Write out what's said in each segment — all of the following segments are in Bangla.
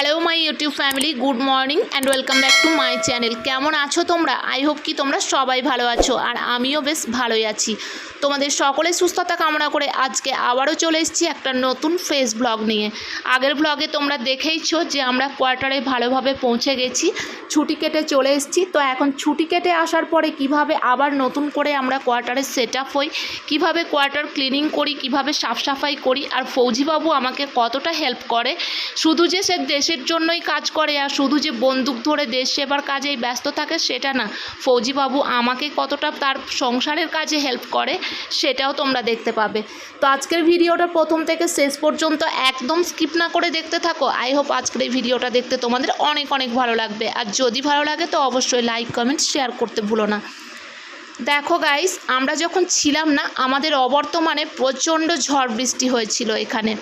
Hello my YouTube family, good morning and welcome back to my channel কেমন আছো তোমরা? আই হোপ কি তোমরা সবাই ভালো আছো আর আমিও বেশ ভালোই আছি। তোমাদের সকলের সুস্থতা কামনা করে আজকে আবারও চলে এসেছি একটা নতুন ফেস ব্লগ নিয়ে। আগের ব্লগে তোমরা দেখেইছো যে আমরা কোয়ার্টারে ভালোভাবে পৌঁছে গেছি, ছুটি কেটে চলে এসেছি। তো এখন ছুটি কেটে আসার পরে কীভাবে আবার নতুন করে আমরা কোয়ার্টারে সেট আপ হই, কীভাবে কোয়ার্টার ক্লিনিং করি, কীভাবে সাফ সাফাই করি, আর ফৌজিবাবু আমাকে কতটা হেল্প করে, শুধু যে সে দেশের জন্যই কাজ করে আর শুধু যে বন্দুক ধরে দেশ সেবার কাজেই ব্যস্ত থাকে সেটা না। ফৌজিবাবু আমাকে কতটা তার সংসারের কাজে হেল্প করে সেটাও তোমরা দেখতে পাবে। তো আজকের ভিডিওটা প্রথম থেকে শেষ পর্যন্ত একদম স্কিপ না করে দেখতে থাকো। আই হোপ আজকের এই ভিডিওটা দেখতে তোমাদের অনেক অনেক ভালো লাগবে। আর যদি ভালো লাগে তো অবশ্যই লাইক কমেন্ট শেয়ার করতে ভুলো না। দেখো গাইস আমরা যখন ছিলাম না, আমাদের অবর্তমানে প্রচণ্ড ঝড় বৃষ্টি হয়েছিল এখানে।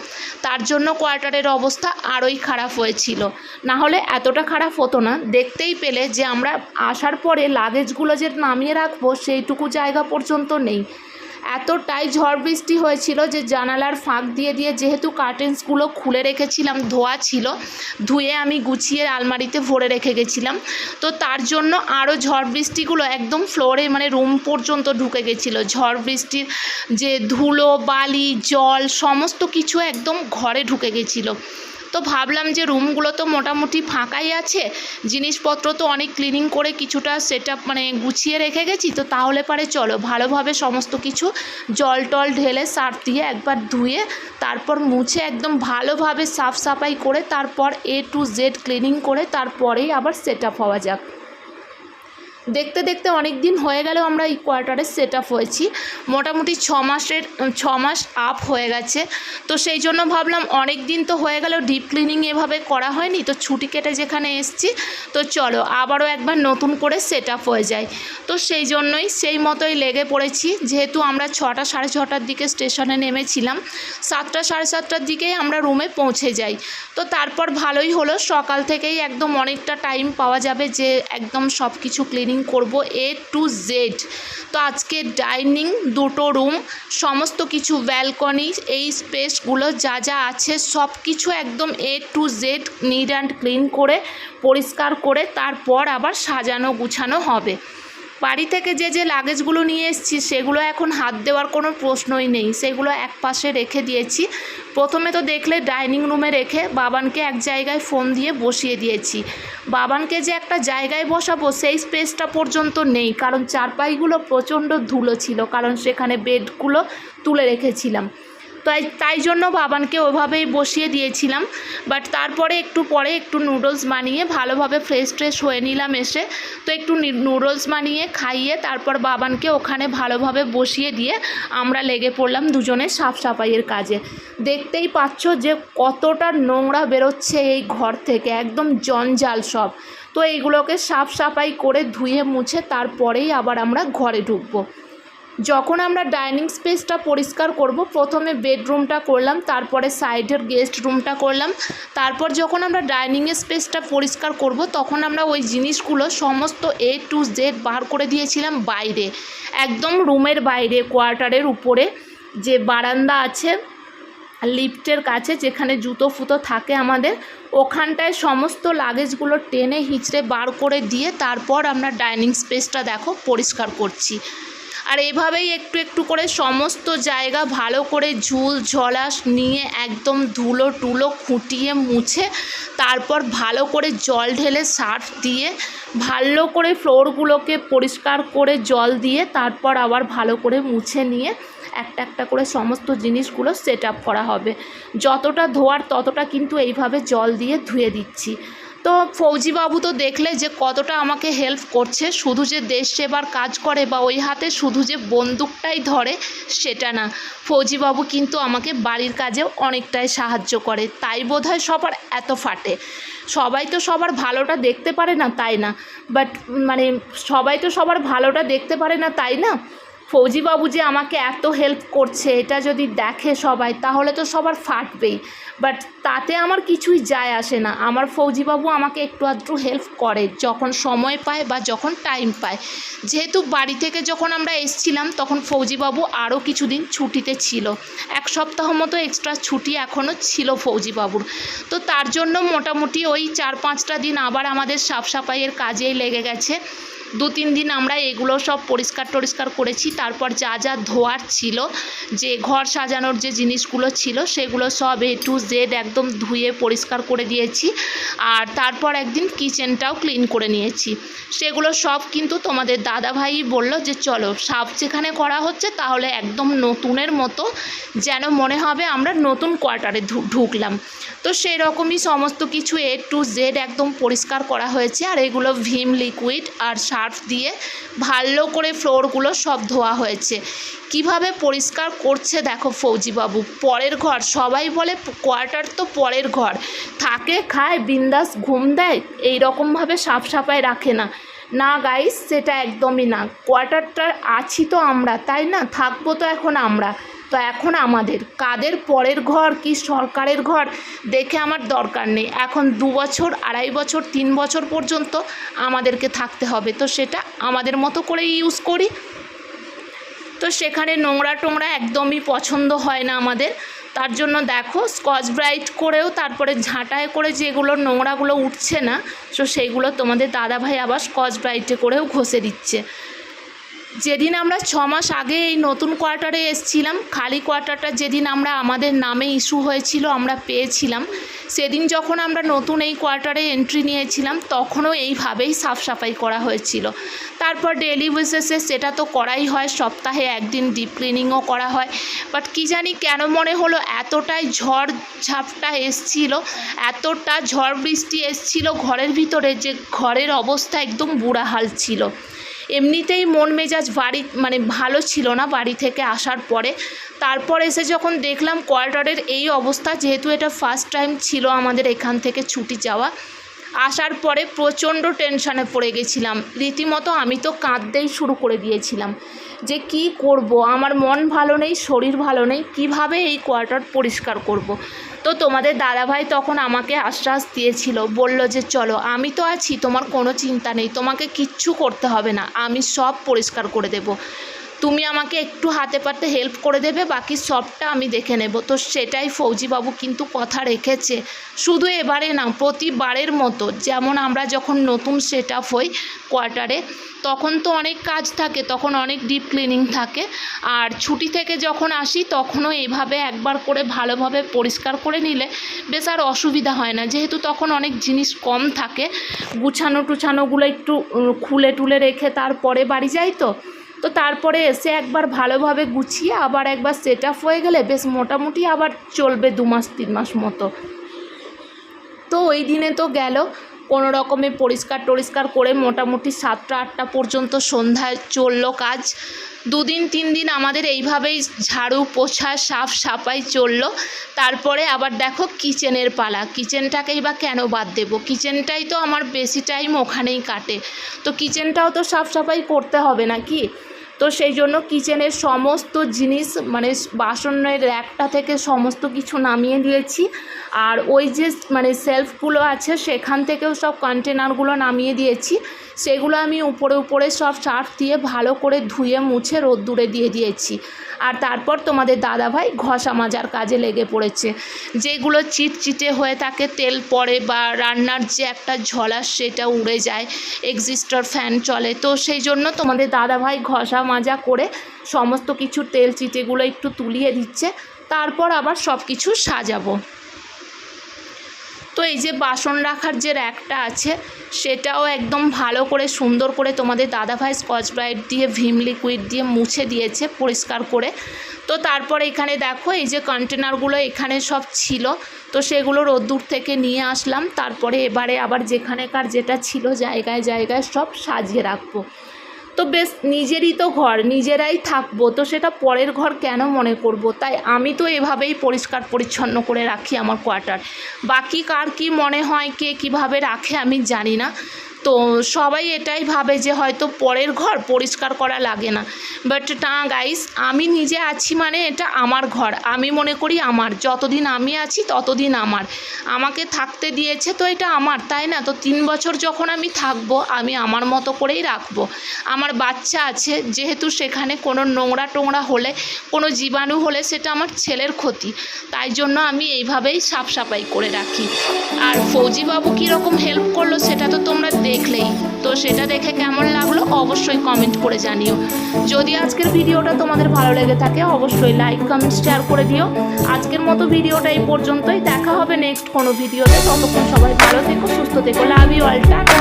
তার জন্য কোয়ার্টারের অবস্থা আরোই খারাপ হয়েছিল। না হলে এতটা খারাপ হতো না। দেখতেই পেলে যে আমরা আসার পরে লাগেজগুলো যে নামিয়ে রাখব, সেইটুকু জায়গা পর্যন্ত নেই। এতটাই ঝড় বৃষ্টি হয়েছিল যে জানালার ফাঁক দিয়ে দিয়ে যেহেতু কার্টেন্সগুলো খুলে রেখেছিলাম, ধোয়া ছিল, ধুয়ে আমি গুছিয়ে আলমারিতে ভরে রেখে গেছিলাম। তো তার জন্য আরও ঝড় বৃষ্টিগুলো একদম ফ্লোরে মানে রুম পর্যন্ত ঢুকে গেছিল। ঝড় বৃষ্টির যে ধুলো, বালি, জল, সমস্ত কিছু একদম ঘরে ঢুকে গেছিল। তো ভাবলাম যে রুমগুলো তো মোটামুটি ফাঁকাই আছে, জিনিসপত্র তো অনেক ক্লিনিং করে কিছুটা সেট মানে গুছিয়ে রেখে গেছি, তো তাহলে পারে চলো। ভালোভাবে সমস্ত কিছু জল টল ঢেলে সার্ফ দিয়ে একবার ধুয়ে, তারপর মুছে একদম ভালোভাবে সাফ সাফাই করে, তারপর এ টু জেড ক্লিনিং করে, তারপরেই আবার সেট আপ হওয়া যাক। দেখতে দেখতে অনেক দিন হয়ে গেলেও আমরা এই কোয়ার্টারে সেট আপ হয়েছি। মোটামুটি ছ মাসের, ছ মাস আপ হয়ে গেছে। তো সেই জন্য ভাবলাম অনেক দিন তো হয়ে গেলেও ডিপ ক্লিনিং এভাবে করা হয়নি। তো ছুটি কেটে যেখানে এসছি, তো চলো আবারও একবার নতুন করে সেট আপ হয়ে যায় তো সেই জন্যই সেই মতোই লেগে পড়েছি। যেহেতু আমরা ছটা সাড়ে ছটার দিকে স্টেশনে নেমেছিলাম, সাতটা সাড়ে সাতটার দিকেই আমরা রুমে পৌঁছে যাই। তো তারপর ভালোই হলো, সকাল থেকেই একদম অনেকটা টাইম পাওয়া যাবে যে একদম সব কিছু ক্লিনিং করব এ টু জেড তো আজকে ডাইনিং দুটো রুম সমস্ত কিছু ব্যালকনি এই স্পেসগুলো যা যা আছে সব কিছু একদম A to Z neat and clean করে, পরিষ্কার করে, তারপর আবার সাজানো গুছানো হবে। বাড়ি থেকে যে যে লাগেজগুলো নিয়ে এসেছি, সেগুলো এখন হাত দেওয়ার কোনো প্রশ্নই নেই। সেগুলো এক পাশে রেখে দিয়েছি। প্রথমে তো দেখলে ডাইনিং রুমে রেখে বাবানকে এক জায়গায় ফোন দিয়ে বসিয়ে দিয়েছি। বাবানকে যে একটা জায়গায় বসাবো, সেই স্পেসটা পর্যন্ত নেই। কারণ চারপাইগুলো প্রচণ্ড ধুলো ছিল। কারণ সেখানে বেডগুলো তুলে রেখেছিলাম। তাই তাই জন্য বাবানকে ওভাবেই বসিয়ে দিয়েছিলাম। বাট তারপরে একটু পরে একটু নুডলস বানিয়ে ভালোভাবে ফ্রেশ ট্রেশ হয়ে নিলাম এসে। তো একটু নুডলস বানিয়ে খাইয়ে তারপর বাবানকে ওখানে ভালোভাবে বসিয়ে দিয়ে আমরা লেগে পড়লাম দুজনে সাফ সাফাইয়ের কাজে। দেখতেই পাচ্ছ যে কতটা নোংরা বেরোচ্ছে এই ঘর থেকে, একদম জঞ্জাল সব। তো এইগুলোকে সাফ সাফাই করে ধুয়ে মুছে তারপরেই আবার আমরা ঘরে ঢুকবো। যখন আমরা ডাইনিং স্পেসটা পরিষ্কার করব, প্রথমে বেডরুমটা করলাম, তারপরে সাইডের গেস্ট রুমটা করলাম। তারপর যখন আমরা ডাইনিংয়ের স্পেসটা পরিষ্কার করব, তখন আমরা ওই জিনিসগুলো সমস্ত এ টু জেড বার করে দিয়েছিলাম বাইরে। একদম রুমের বাইরে, কোয়ার্টারের উপরে। যে বারান্দা আছে, লিফটের কাছে, যেখানে জুতো ফুতো থাকে আমাদের, ওখানটায় সমস্ত লাগেজগুলো টেনে হিঁচড়ে বার করে দিয়ে তারপর আমরা ডাইনিং স্পেসটা দেখো পরিষ্কার করছি। আর এভাবেই একটু একটু করে সমস্ত জায়গা ভালো করে ঝুল ঝলাস নিয়ে একদম ধুলো টুলো খুঁটিয়ে মুছে তারপর ভালো করে জল ঢেলে সার্ফ দিয়ে ভালো করে ফ্লোরগুলোকে পরিষ্কার করে জল দিয়ে তারপর আবার ভালো করে মুছে নিয়ে একটা একটা করে সমস্ত জিনিসগুলো সেট করা হবে। যতটা ধোয়ার ততটা কিন্তু এইভাবে জল দিয়ে ধুয়ে দিচ্ছি। তো ফৌজিবাবু তো দেখলে যে কতটা আমাকে হেল্প করছে, শুধু যে দেশ সেবার কাজ করে বা ওই হাতে শুধু যে বন্দুকটাই ধরে সেটা না। ফৌজিবাবু কিন্তু আমাকে বাড়ির কাজেও অনেকটাই সাহায্য করে, তাই বোধহয় সবার এত ফাটে। সবাই তো সবার ভালোটা দেখতে পারে না, তাই না? বাট মানে সবাই তো সবার ভালোটা দেখতে পারে না, তাই না? ফৌজিবাবু যে আমাকে এত হেল্প করছে, এটা যদি দেখে সবাই, তাহলে তো সবার ফাটবেই। বাট তাতে আমার কিছুই যায় আসে না। আমার ফৌজিবাবু আমাকে একটু আধটু হেল্প করে, যখন সময় পায় বা যখন টাইম পায়। যেহেতু বাড়ি থেকে যখন আমরা এসছিলাম, তখন ফৌজিবাবু আরও কিছুদিন ছুটিতে ছিল। এক সপ্তাহ মতো এক্সট্রা ছুটি এখনও ছিল ফৌজিবাবুর। তো তার জন্য মোটামুটি ওই চার পাঁচটা দিন আবার আমাদের সাফ সাফাইয়ের কাজেই লেগে গেছে। দু তিন দিন আমরা এগুলো সব পরিষ্কার টরিষ্কার করেছি, তারপর যা যা ধোয়ার ছিল, যে ঘর সাজানোর যে জিনিসগুলো ছিল, সেগুলো সব এ টু জেড একদম ধুয়ে পরিষ্কার করে দিয়েছি, আর তারপর একদিন কিচেনটাও ক্লিন করে নিয়েছি। সেগুলো সব কিন্তু তোমাদের দাদাভাই বলল যে, চলো সাফ যেখানে করা হচ্ছে, তাহলে একদম নতুনের মতো যেন মনে হবে আমরা নতুন কোয়ার্টারে ঢুকলাম। তো সেই রকমই সমস্ত কিছু এ টু জেড একদম পরিষ্কার করা হয়েছে, আর এগুলো ভিম লিকুইড আর সার্ফ দিয়ে ভালো করে ফ্লোরগুলো সব ধোয়া হয়েছে। কীভাবে পরিষ্কার করছে দেখো ফৌজিবাবু, পরের ঘর, সবাই বলে কোয়ার্টার তো পরের ঘর। থাকে খায়, বিন্দাস ঘুম দেয় এই রকমভাবে সাফ সাফাই রাখে না। না গাইস সেটা একদমই না। কোয়ার্টারটার আছি তো আমরা, তাই না? থাকব তো এখন আমরা। তো এখন আমাদের। কাদের পরের ঘর কি সরকারের ঘর দেখে আমার দরকার নেই। এখন দু বছর, আড়াই বছর, তিন বছর পর্যন্ত আমাদেরকে থাকতে হবে। তো সেটা আমাদের মতো করে ইউজ করি। তো সেখানে নোংরা টোংরা একদমই পছন্দ হয় না আমাদের। তার জন্য দেখো, স্কচ ব্রাইট করেও তারপরে ঝাঁটায় করে যেগুলো নোংরাগুলো উঠছে না, তো সেইগুলো তোমাদের দাদাভাই আবার স্কচ ব্রাইটে করেও ঘষে দিচ্ছে। যেদিন আমরা ছ মাস আগে এই নতুন কোয়ার্টারে এসেছিলাম, খালি কোয়ার্টারটা যেদিন আমরা আমাদের নামে ইস্যু হয়েছিল, আমরা পেয়েছিলাম। সেদিন যখন আমরা নতুন এই কোয়ার্টারে এন্ট্রি নিয়েছিলাম, তখনও এইভাবেই সাফ সাফাই করা হয়েছিল। তারপর ডেলি বেসিসে সেটা তো করাই হয়, সপ্তাহে একদিন ডিপ ক্লিনিংও করা হয়। বাট কি জানি কেন মনে হলো এতটাই ঝড় ঝাপটা এসছিল, এতটা ঝড় বৃষ্টি এসছিল, ঘরের ভিতরে যে ঘরের অবস্থা একদম বুড়া হাল ছিল। এমনিতেই মন মেজাজ বাড়ি মানে ভালো ছিল না বাড়ি থেকে আসার পরে। তারপর এসে যখন দেখলাম কোয়ার্টারের এই অবস্থা, যেহেতু এটা ফার্স্ট টাইম ছিল আমাদের এখান থেকে ছুটি যাওয়া আসার পরে প্রচণ্ড টেনশানে পড়ে গেছিলাম। রীতিমতো আমি তো কাঁদতেই শুরু করে দিয়েছিলাম যে কি করব? আমার মন ভালো নেই, শরীর ভালো নেই, কীভাবে এই কোয়ার্টার পরিষ্কার করব। তো তোমাদের দাদাভাই তখন আমাকে আশ্বাস দিয়েছিল, বলল যে চলো, আমি তো আছি, তোমার কোনো চিন্তা নেই, তোমাকে কিচ্ছু করতে হবে না, আমি সব পরিষ্কার করে দেব। তুমি আমাকে একটু হাতে পাতে হেল্প করে দেবে, বাকি সবটা আমি দেখে নেব। তো সেটাই ফৌজিবাবু কিন্তু কথা রেখেছে। শুধু এবারে না, প্রতিবারের মতো। যেমন আমরা যখন নতুন সেট আপ হই কোয়ার্টারে তখন তো অনেক কাজ থাকে, তখন অনেক ডিপ ক্লিনিং থাকে। আর ছুটি থেকে যখন আসি, তখনও এভাবে একবার করে ভালোভাবে পরিষ্কার করে নিলে বেশ আর অসুবিধা হয় না। যেহেতু তখন অনেক জিনিস কম থাকে গুছানো টুছানোগুলো একটু খুলে টুলে রেখে তারপরে বাড়ি যাই তো। তো তারপরে এসে একবার ভালোভাবে গুছিয়ে আবার একবার সেট আপ হয়ে গেলে বেশ মোটামুটি আবার চলবে দু মাস, তিন মাস মতো। তো ওই দিনে তো গেল। কোনো রকমে পরিষ্কার টরিষ্কার করে মোটামুটি সাতটা, আটটা পর্যন্ত সন্ধ্যায় চলল কাজ। দুদিন, তিন দিন আমাদের এইভাবেই ঝাড়ু, পোছা, সাফ সাফাই চলল। তারপরে আবার দেখো কিচেনের পালা। কিচেনটাকেই বা কেন বাদ দেবো? কিচেনটাই তো আমার বেশি টাইম ওখানেই কাটে। তো কিচেনটাও তো সাফ সাফাই করতে হবে নাকি? তো সেই জন্য কিচেনের সমস্ত জিনিস মানে বাসনের র্যাকটা থেকে সমস্ত কিছু নামিয়ে দিয়েছি। আর ওই যে মানে সেলফগুলো আছে, সেখান থেকেও সব কন্টেনারগুলো নামিয়ে দিয়েছি। সেগুলো আমি উপরে উপরে সব সার্ফ দিয়ে ভালো করে ধুয়ে মুছে রোদ্দুরে দিয়ে দিয়েছি। আর তারপর তোমাদের দাদাভাই ঘষা মাজার কাজে লেগে পড়েছে। যেগুলো চিটচিটে হয়ে থাকে, তেল পড়ে বা রান্নার যে একটা ঝলা সেটা উড়ে যায়, এক্সিস্টার ফ্যান চলে। তো সেই জন্য তোমাদের দাদাভাই ঘষা মাজা করে সমস্ত কিছু তেল চিটেগুলো একটু তুলিয়ে দিচ্ছে। তারপর আবার সব কিছু সাজাবো। তো এই যে বাসন রাখার যে র্যাকটা আছে, সেটাও একদম ভালো করে সুন্দর করে তোমাদের দাদাভাই স্কচ ব্রাইট দিয়ে, ভিম লিকুইড দিয়ে মুছে দিয়েছে পরিষ্কার করে। তো তারপরে এখানে দেখো, এই যে কন্টেনারগুলো এখানে সব ছিল। তো সেগুলো রোদ্দুর থেকে নিয়ে আসলাম। তারপরে এবারে আবার যেখানেকার যেটা ছিল, জায়গায় জায়গায় সব সাজিয়ে রাখব। তো বেশ, নিজেরই তো ঘর, নিজেরাই থাকব, তো সেটা পরের ঘর কেন মনে করব? তাই আমি তো এভাবেই পরিষ্কার পরিচ্ছন্ন করে রাখি আমার কোয়ার্টার। বাকি কার কি মনে হয়, কে কীভাবে রাখে আমি জানি না। তো সবাই এটাই ভাবে যে হয়তো পরের ঘর পরিষ্কার করা লাগে না। বাট না গাইস আমি নিজে আছি মানে এটা আমার ঘর। আমি মনে করি আমার। যতদিন আমি আছি, ততদিন আমার। আমাকে থাকতে দিয়েছে তো এটা আমার, তাই না? তো তিন বছর যখন আমি থাকব, আমি আমার মতো করেই রাখব। আমার বাচ্চা আছে, যেহেতু সেখানে কোনো নোংরা টোংরা হলে, কোনো জীবাণু হলে সেটা আমার ছেলের ক্ষতি। তাই জন্য আমি এইভাবেই সাফ সাফাই করে রাখি। আর ফৌজিবাবু কীরকম হেল্প করল, সেটা তো তোমরা দেখলেই। তো সেটা দেখে কেমন লাগল অবশ্যই কমেন্ট করে জানিও। যদি আজকের ভিডিওটা তোমাদের ভালো লেগে থাকে, অবশ্যই লাইক কমেন্ট শেয়ার করে দিও। আজকের মতো ভিডিওটা এই পর্যন্তই। দেখা হবে নেক্সট কোনো ভিডিওতে। ততক্ষণ সবাই ভালো থেকো, সুস্থ থেকো। Love you all tata.